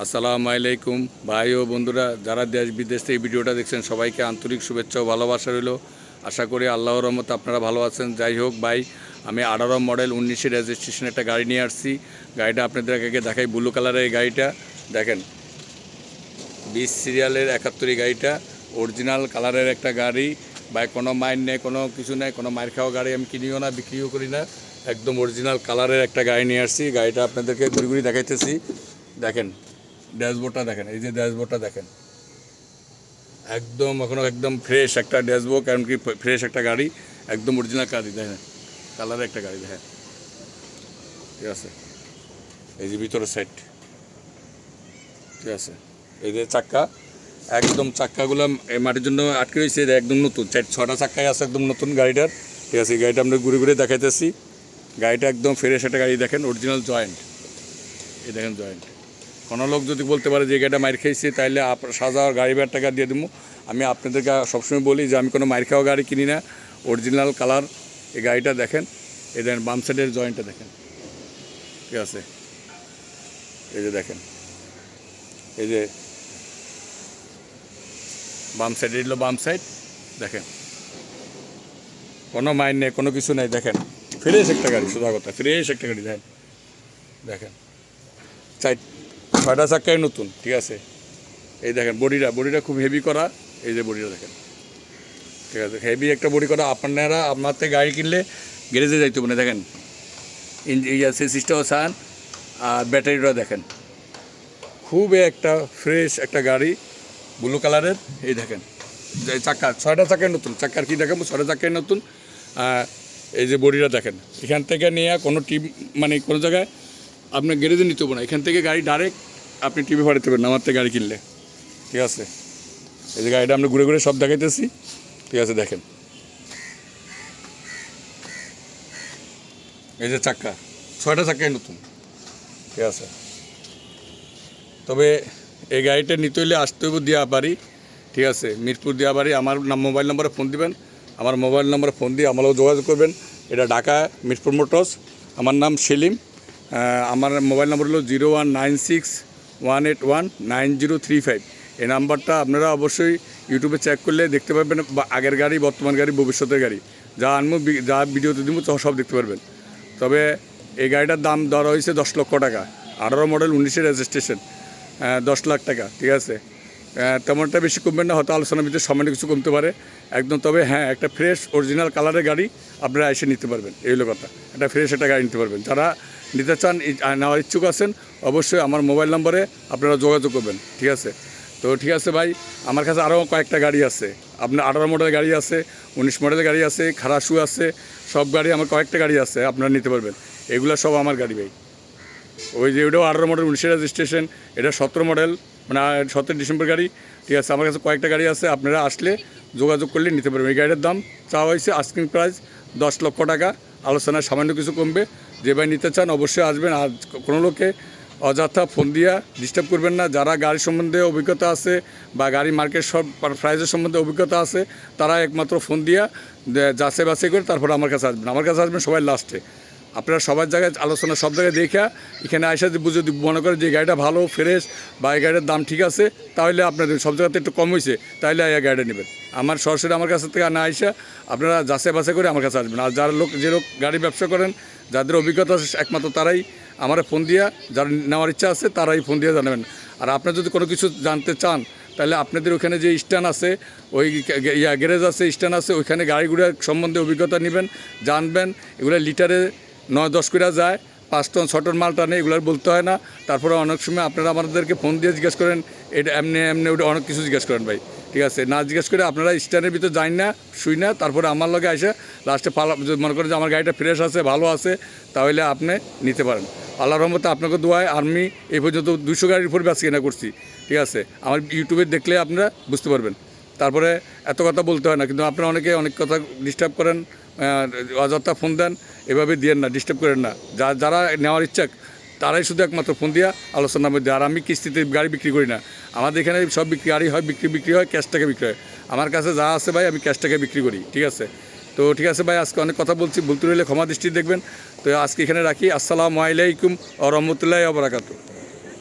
আসসালামু আলাইকুম। ভাই ও বন্ধুরা, যারা দেশ বিদেশ থেকে ভিডিওটা দেখছেন, সবাইকে আন্তরিক শুভেচ্ছা ও ভালোবাসা রইল। আশা করি আল্লাহর রহমত আপনারা ভালো আছেন। যাই হোক ভাই, আমি আঠারো মডেল উনিশে রেজিস্ট্রেশন একটা গাড়ি নিয়ে আসছি। গাড়িটা আপনাদের আগে দেখাই, ব্লু কালারের এই গাড়িটা। দেখেন, বিশ সিরিয়ালের একাত্তরি গাড়িটা। অরিজিনাল কালারের একটা গাড়ি। বা কোনো মাইন নেই, কোনো কিছু নেই, কোনো মায়ের খাওয়া গাড়ি আমি কিনিও না, বিক্রিও করি না। একদম অরিজিনাল কালারের একটা গাড়ি নিয়ে আসছি। গাড়িটা আপনাদেরকে ঘুরি ঘুরি দেখাইতেছি। দেখেন ড্যাশবোর্ডটা দেখেন, এই যে ড্যাশবোর্ডটা দেখেন। একদম এখনও একদম ফ্রেশ একটা ড্যাশবোর্ড, কারণ কি ফ্রেশ একটা গাড়ি, একদম অরিজিনাল গাড়ি দেখেন কালারের একটা গাড়ি, দেখেন। ঠিক আছে? এই যে ভিতরের সাইড ঠিক আছে? এই যে চাক্কা, একদম চাক্কাগুলো এই মাটির জন্য আটকে রয়েছে একদম নতুন। চার, ছটা চাক্কাই আছে একদম নতুন গাড়িটার। ঠিক আছে গাড়িটা আমরা ঘুরে ঘুরে দেখাইতেছি। গাড়িটা একদম ফ্রেশ একটা গাড়ি, দেখেন অরিজিনাল জয়েন্ট এই দেখেন জয়েন্ট কোনো লোক যদি বলতে পারে যে গাড়িটা মাইর খেয়েছি তাহলে সাজা গাড়ি ভাড়া টাকা দিয়ে দেবো আমি আপনাদেরকে সবসময় বলি যে আমি কোনো মাইর খাওয়া গাড়ি কিনি না। অরিজিনাল কালার এই গাড়িটা দেখেন। এই দেখেন, বাম সাইডের জয়েন্টটা দেখেন। ঠিক আছে? এই যে দেখেন। এই যে বাম সাইড এলো বাম সাইড দেখেন। কোনো মাইন নেই, কোনো কিছু নেই। দেখেন ফ্রেশ একটা গাড়ি, সোজা কথা ফ্রেশ একটা গাড়ি, দেখেন। দেখেন। চার ছয়টা চাক্কাই নতুন, ঠিক আছে? এই দেখেন, বডিটা বডিটা খুব হেভি করা, এই যে বডিটা দেখেন। ঠিক আছে হেভি একটা বডি করা, আপনারা আপনার থেকে গাড়ি কিনলে গ্যারেজে যাইতে হবে না, দেখেন। সে সিস্টেম সান আর ব্যাটারিটা দেখেন। খুব একটা ফ্রেশ একটা গাড়ি ব্লু কালারের এই দেখেন। যে চাক্কা ছয়টা চাকায় নতুন চাক্কার কি দেখাবো? ছয়টা চাকায় নতুন এই যে বডিটা দেখেন। এখান থেকে নিয়ে কোনো টিম মানে কোনো জায়গায় আপনার গ্যারেজে নিতে হবে না। এখান থেকে গাড়ি ডাইরেক্ট আপনি টিভি ফাটাতে পারেন আমার থেকে গাড়ি কিনলে। ঠিক আছে? এই যে গাড়িটা আমরা ঘুরে ঘুরে সব দেখাইতেছি। ঠিক আছে, দেখেন। এই যে চাক্কা ছয়টা চাক্কাই নতুন। ঠিক আছে? তবে এই গাড়িটা নিতে হলে আসতে হইব দিয়া পারি ঠিক আছে? মিরপুর দিয়া পারি আমার নাম, মোবাইল নম্বরে ফোন দিবেন। আমার মোবাইল নম্বরে ফোন দিয়ে আমারও যোগাযোগ করবেন। এটা ঢাকা মিরপুর মোটরস। আমার নাম সেলিম। আমার মোবাইল নম্বর হলো zero one nine six one eight one nine zero three five এই নাম্বারটা আপনারা অবশ্যই ইউটিউবে চেক করলে দেখতে পারবেন, বা আগের গাড়ি, বর্তমান গাড়ি, ভবিষ্যতের গাড়ি। যা আনব যা ভিডিওতে দিব সব দেখতে পারবেন। তবে এই গাড়িটার দাম ধরা হয়েছে দশ লক্ষ টাকা। আঠারো মডেল, উনিশের রেজিস্ট্রেশন দশ লাখ টাকা, ঠিক আছে? তেমনটা বেশি কমবেন না, হয়তো আলোচনার ভিতরে সামান্য কিছু কমতে পারে। একদম, তবে হ্যাঁ একটা ফ্রেশ অরিজিনাল কালারের গাড়ি আপনারা এসে নিতে পারবেন। এই হলো কথা। একটা ফ্রেশ একটা গাড়ি নিতে পারবেন। যারা নিতে চান নেওয়ার ইচ্ছুক আছেন, অবশ্যই আমার মোবাইল নম্বরে আপনারা যোগাযোগ করবেন, ঠিক আছে? তো ঠিক আছে ভাই, আমার কাছে আরও কয়েকটা গাড়ি আছে। আপনার আঠারো মডেলের গাড়ি আছে, উনিশ মডেলের গাড়ি আছে খারাসু আছে, সব গাড়ি আমার কয়েকটা গাড়ি আছে, আপনারা নিতে পারবেন। এগুলো সব আমার গাড়ি ভাই। ওই যে ওটাও আঠারো মডেল, উনিশের রেজিস্ট্রেশন, এটা সতেরো মডেল মানে সতেরো ডিসেম্বর গাড়ি, ঠিক আছে? আমার কাছে কয়েকটা গাড়ি আছে, আপনারা আসলে যোগাযোগ করলে নিতে পারবেন। এই গাড়ির দাম চাওয়া হয়েছে আস্কিং প্রাইস দশ লক্ষ টাকা, আলোচনায় সামান্য কিছু কমবে যে ভাই নিতে চান অবশ্যই আসবেন। আর কোনো লোকে অযথা ফোন দিয়া ডিস্টার্ব করবেন না। যারা গাড়ি সম্বন্ধে অভিজ্ঞতা আছে বা গাড়ি মার্কেট সব প্রাইজের সম্বন্ধে অভিজ্ঞতা আছে, তারা একমাত্র ফোন দিয়া যাচাই বাছাই করে তারপর আমার কাছে আসবেন। আমার কাছে আসবেন সবাই লাস্টে আপনারা সবার জায়গায় আলোচনা সব জায়গায় দেখা এখানে আসা যদি মনে করেন যে গাড়িটা ভালো ফ্রেশ বা এই গাড়িটার দাম ঠিক আছে, তাহলে আপনাদের সব জায়গাতে একটু কম হয়েছে তাহলে এই গাড়িটা নেবেন। আমার সরাসরি আমার কাছ থেকে না আইসা আপনারা যাচাই বাছাই করে আমার কাছে আসবেন। আর যারা লোক, যে লোক গাড়ি ব্যবসা করেন, যাদের অভিজ্ঞতা আছে একমাত্র তারাই আমার ফোন দিয়া, যার নেওয়ার ইচ্ছা আছে তারাই ফোন দিয়ে জানাবেন। আর আপনার যদি কোনো কিছু জানতে চান, তাহলে আপনাদের ওখানে যে স্ট্যান্ড আছে, ওই ইয়া গ্যারেজ আছে, স্ট্যান্ড আছে, ওইখানে গাড়িগুলোর সম্বন্ধে অভিজ্ঞতা নেবেন, জানবেন, এগুলো লিটারে নয় দশ করে যায়, পাঁচ টন, ছ টন মাল টানে এগুলো বলতে হয় না। তারপরে অনেক সময় আপনারা আমাদেরকে ফোন দিয়ে জিজ্ঞেস করেন, এটা এমনি এমনি, ওটা অনেক কিছু জিজ্ঞেস করেন ভাই। ঠিক আছে, না জিজ্ঞেস করে আপনারা স্ট্যান্ডের ভিতরে যাই না, শুই না, তারপরে আমার লগে আসে লাস্টে পালা মনে করেন যে আমার গাড়িটা ফ্রেশ আছে, ভালো আছে, তাহলে আপনি নিতে পারেন। আল্লাহ রহমতে আপনাকে দোয়ায় আমি এই পর্যন্ত দুশো গাড়ির উপর বেচা কেনা করছি। ঠিক আছে, আমার ইউটিউবে দেখলে আপনারা বুঝতে পারবেন। তারপরে এত কথা বলতে হয় না, কিন্তু আপনারা অনেকে অনেক কথা ডিস্টার্ব করেন। অযথা ফোন দেন, এভাবে দিয়েন না ডিস্টার্ব করেন না। যা, যারা নেওয়ার ইচ্ছা তারাই শুধু একমাত্র ফোন দিয়া আলোচনার মধ্যে আর আমি কিস্তিতে গাড়ি বিক্রি করি না। আমাদের এখানে সব বিক্রি, গাড়ি হয়, বিক্রি বিক্রি হয় ক্যাশ টাকা বিক্রি হয়। আমার কাছে যা আছে ভাই, আমি ক্যাশ টাকা বিক্রি করি, ঠিক আছে? তো ঠিক আছে ভাই, আজকে অনেক কথা বলছি ভুলতে রইলে ক্ষমা দৃষ্টি দেখবেন। তো আজকে এখানে রাখি। আসসালামু আলাইকুম ও রহমতুল্লাহ আবরাকাতু